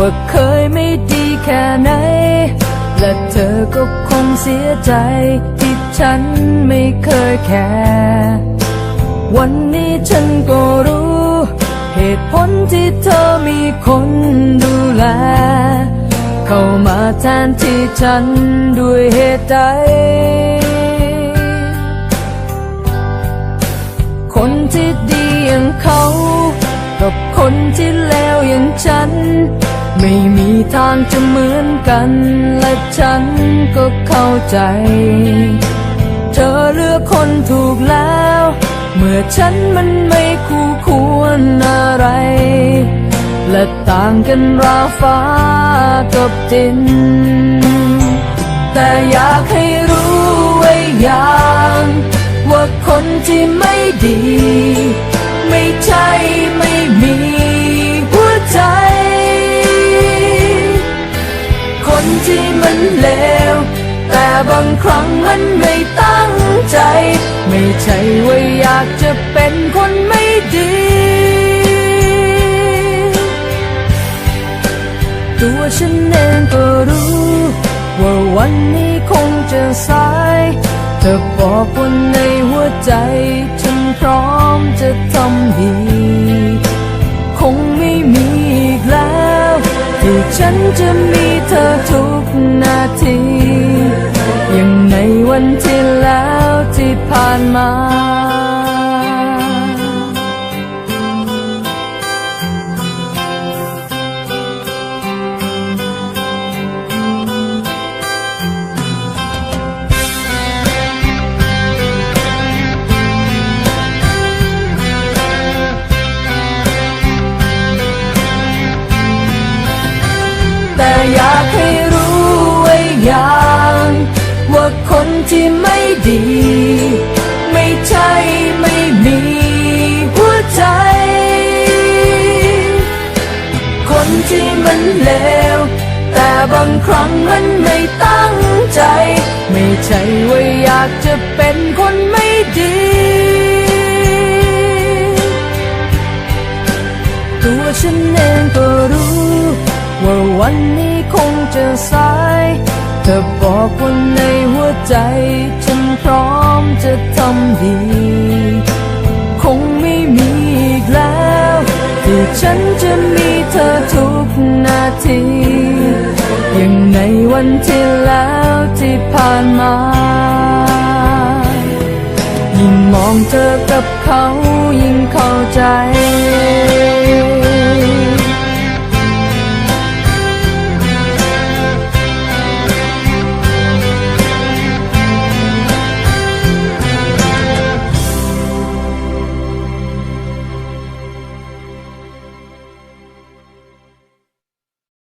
ว่าเคยไม่ดีแค่ไหน และเธอก็คงเสียใจ ที่ฉันไม่เคยแคร์วันนี้ฉันก็รู้ เหตุผลที่เธอมีคนดูแล เข้ามาแทนที่ฉันด้วยเหตุใด ไม่มีทางจะเหมือนกัน และฉันก็เข้าใจ เธอเลือกคนถูกแล้ว เมื่อฉันมันไม่คู่ควรอะไร และต่างกันราฟ้ากับดิน แต่อยากให้รู้ไว้อย่าง ว่าคนที่ไม่ดี ไม่ใช่ บางครั้งมันไม่ตั้งใจ ไม่ใช่ว่าอยากจะเป็นคนไม่ดี ตัวฉันเองก็รู้ ว่าวันนี้คงจะสาย เธอบอกว่าในหัวใจ ฉันพร้อมจะทำดี คงไม่มีอีกแล้ว ที่ฉันจะมีเธอทุกนาที อย่างในวันที่แล้วที่ผ่านมา แต่อยาก ที่ไม่ดี ไม่ใช่ไม่มีหัวใจ คนที่มันเลว แต่บางครั้งมันไม่ตั้งใจ ไม่ใช่ว่าอยากจะเป็นคนไม่ดี ตัวฉันเองก็รู้ ว่าวันนี้คงจะสาย เธอบอกว่าใน ใจ ฉันพร้อมจะทำดี คงไม่มีอีกแล้วที่ฉันจะมีเธอทุกนาที อย่างในวันที่แล้วที่ผ่านมา ยิ่งมองเธอกับเขายิ่งเข้าใจ